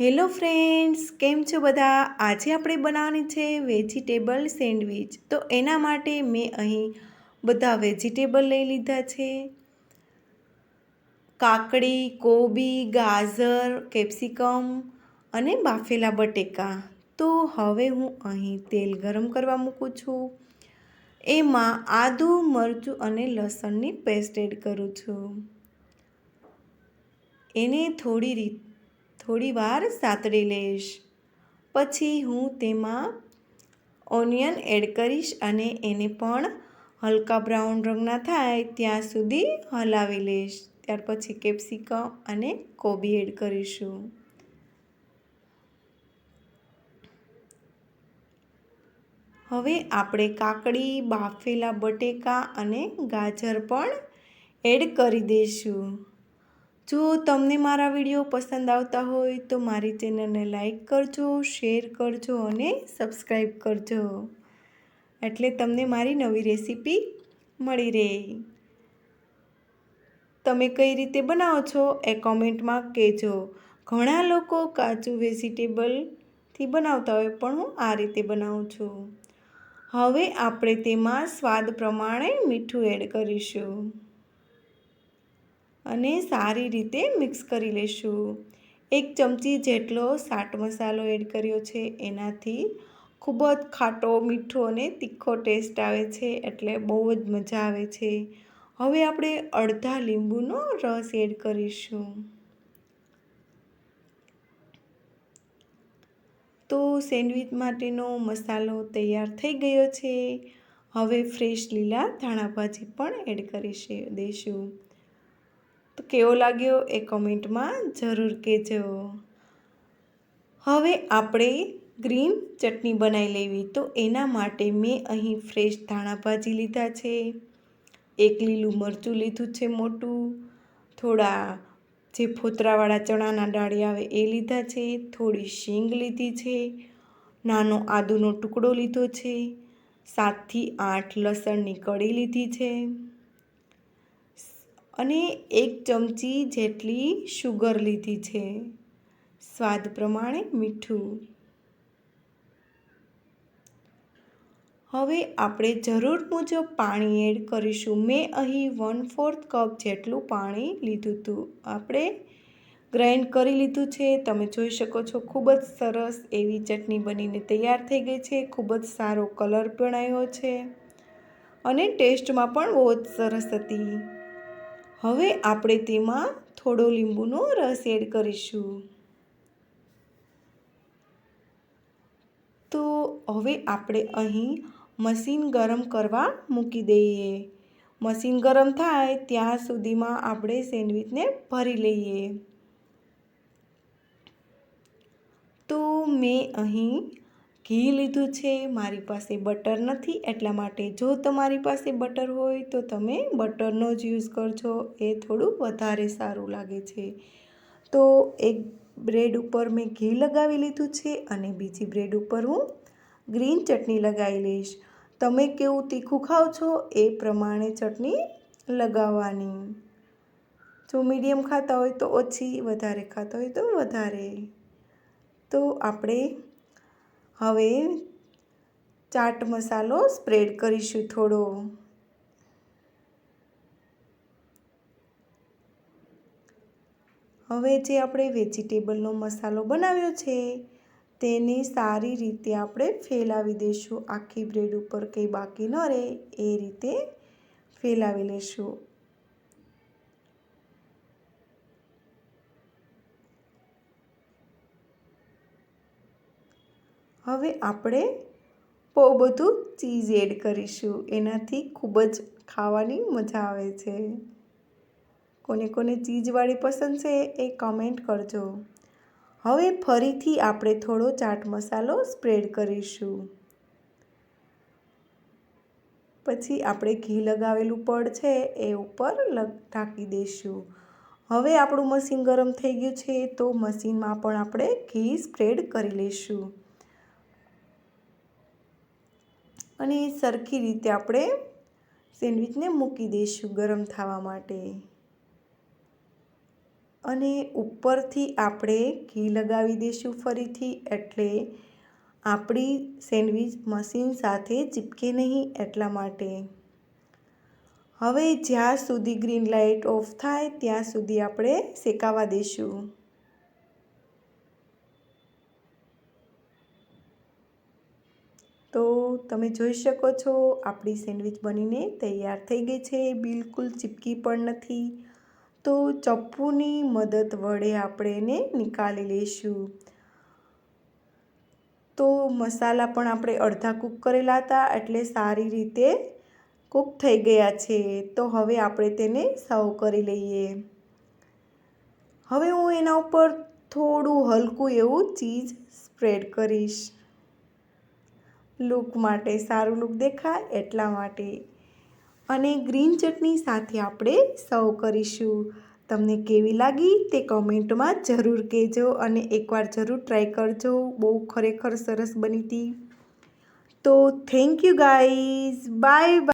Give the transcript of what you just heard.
Hello friends, કેમ છો બધા? આજે આપણે બનાવવાની છે વેજીટેબલ સેન્ડવિચ. તો એના માટે મેં અહીં બધા વેજીટેબલ લઈ લીધા છે. કાકડી, કોબી, ગાજર, કેપ્સિકમ અને બાફેલા બટેકા. તો હવે હું અહીં તેલ ગરમ કરવા મૂકું છું. એમાં આદું, મરચું અને લસણની પેસ્ટ એડ કરું છું. એને થોડી રીત થોડી સાતડી લઈશ. પછી હું તેમાં ઓનિયન એડ કરીશ અને એને પણ હલકા બ્રાઉન રંગના થાય ત્યાં સુધી હલાવી લઈશ. ત્યાર પછી કેપ્સિકમ અને કોબી એડ કરીશું. હવે આપણે કાકડી, બાફેલા બટેકા અને ગાજર પણ એડ કરી દઈશું. જો તમને મારા વીડિયો પસંદ આવતા હોય તો મારી ચેનલને લાઈક કરજો, શેર કરજો અને સબસ્ક્રાઈબ કરજો. એટલે તમને મારી નવી રેસીપી મળી રહે. તમે કઈ રીતે બનાવો છો એ કોમેન્ટમાં કહેજો. ઘણા લોકો કાચું વેજીટેબલથી બનાવતા હોય પણ હું આ રીતે બનાવું છું. હવે આપણે તેમાં સ્વાદ પ્રમાણે મીઠું એડ કરીશું. અને સારી રીતે મિક્સ કરી લઈશું એક ચમચી જેટલો સાટ મસાલો એડ કર્યો છે, એનાથી ખૂબ જ ખાટો, મીઠો અને તીખો ટેસ્ટ આવે છે, એટલે બહુ જ મજા આવે છે. હવે આપણે અડધા લીંબુનો રસ એડ કરીશું. તો સેન્ડવિચ માટેનો મસાલો તૈયાર થઈ ગયો છે. હવે ફ્રેશ લીલા ધાણાભાજી પણ એડ કરી દઈશું તો કેવો લાગ્યો એ કોમેન્ટમાં જરૂર કહેજો. હવે આપણે ગ્રીન ચટણી બનાવી લેવી તો એના માટે મેં અહીં ફ્રેશ ધાણા ભાજી લીધા છે, એક લીલું મરચું લીધું છે મોટું, થોડા જે ફોતરાવાળા ચણાના ડાળી આવે એ લીધા છે, થોડી શીંગ લીધી છે, નાનો આદુનો ટુકડો લીધો છે, સાતથી આઠ લસણની કળી લીધી છે. અને એક ચમચી જેટલી શુગર લીધી છે. સ્વાદ પ્રમાણે મીઠું. હવે આપણે જરૂર મુજબ પાણી એડ કરીશું. મેં અહીં વન ફોર્થ કપ જેટલું પાણી લીધું હતું. આપણે ગ્રાઇન્ડ કરી લીધું છે. તમે જોઈ શકો છો, ખૂબ જ સરસ એવી ચટણી બનીને તૈયાર થઈ ગઈ છે. ખૂબ જ સારો કલર પણ આવ્યો છે. અને ટેસ્ટમાં પણ બહુ જ સરસ હતી. હવે આપણે તેમાં થોડો લીંબુનો રસ એડ કરીશું. તો હવે આપણે અહીં મશીન ગરમ કરવા મૂકી દઈએ. મશીન ગરમ થાય ત્યાં સુધીમાં આપણે સેન્ડવિચને ભરી લઈએ. તો મેં અહીં ઘી લીધું છે, મારી પાસે બટર નથી, એટલા માટે જો તમારી પાસે બટર હોય તો તમે બટરનો જ યુઝ કરજો, એ થોડું વધારે સારું લાગે છે. તો એક બ્રેડ ઉપર મેં ઘી લગાવી લીધું છે અને બીજી બ્રેડ ઉપર હું ગ્રીન ચટણી લગાવી લઈશ. તમે કેવું તીખું ખાઓ છો એ પ્રમાણે ચટણી લગાવવાની. જો મીડિયમ ખાતા હોય તો ઓછી, વધારે ખાતા હોય તો વધારે. તો આપણે હવે ચાટ મસાલો સ્પ્રેડ કરીશું થોડો. હવે જે આપણે વેજીટેબલનો મસાલો બનાવ્યો છે, તેને સારી રીતે આપણે ફેલાવી દઈશું આખી બ્રેડ ઉપર કંઈ બાકી ન રહે, એ રીતે ફેલાવી લઈશું હવે આપણે બહુ બધું ચીઝ એડ કરીશું. એનાથી ખૂબ જ ખાવાની મજા આવે છે. કોને કોને ચીઝવાળી પસંદ છે એ કમેન્ટ કરજો. હવે ફરીથી આપણે થોડો ચાટ મસાલો સ્પ્રેડ કરીશું. પછી આપણે ઘી લગાવેલું પડ છે એ ઉપર ઢાંકી દઈશું. હવે આપણું મશીન ગરમ થઈ ગયું છે તો મશીનમાં પણ આપણે ઘી સ્પ્રેડ કરી લઈશું. અને સરખી રીતે આપણે સેન્ડવિચને મૂકી દઈશું ગરમ થવા માટે. અને ઉપરથી આપણે ઘી લગાવી દઈશું ફરીથી, એટલે આપણી સેન્ડવિચ મશીન સાથે ચીપકે નહીં એટલા માટે. હવે જ્યાં સુધી ગ્રીન લાઇટ ઓફ થાય ત્યાં સુધી આપણે શેકાવા દઈશું. તો તમે જોઈ શકો છો, આપણી સેન્ડવિચ બનીને તૈયાર થઈ ગઈ છે, બિલકુલ ચીપકી પણ નથી. તો ચપ્પુની મદદ વડે આપણે એને નીકાળી લઈશું. તો મસાલા પણ આપણે અડધા કૂક કરેલા હતા, એટલે સારી રીતે કૂક થઈ ગયા છે. તો હવે આપણે તેને સર્વ કરી લઈએ. હવે હું એના ઉપર થોડું હલકું એવું ચીઝ સ્પ્રેડ કરીશ. લુક માટે સારું લુક દેખાય એટલા માટે. અને ગ્રીન ચટણી સાથે આપણે સર્વ કરીશું. તમને કેવી લાગી તે કમેન્ટમાં જરૂર કહેજો અને એકવાર જરૂર ટ્રાય કરજો. બહુ ખરેખર સરસ બની હતી. તો thank you guys bye bye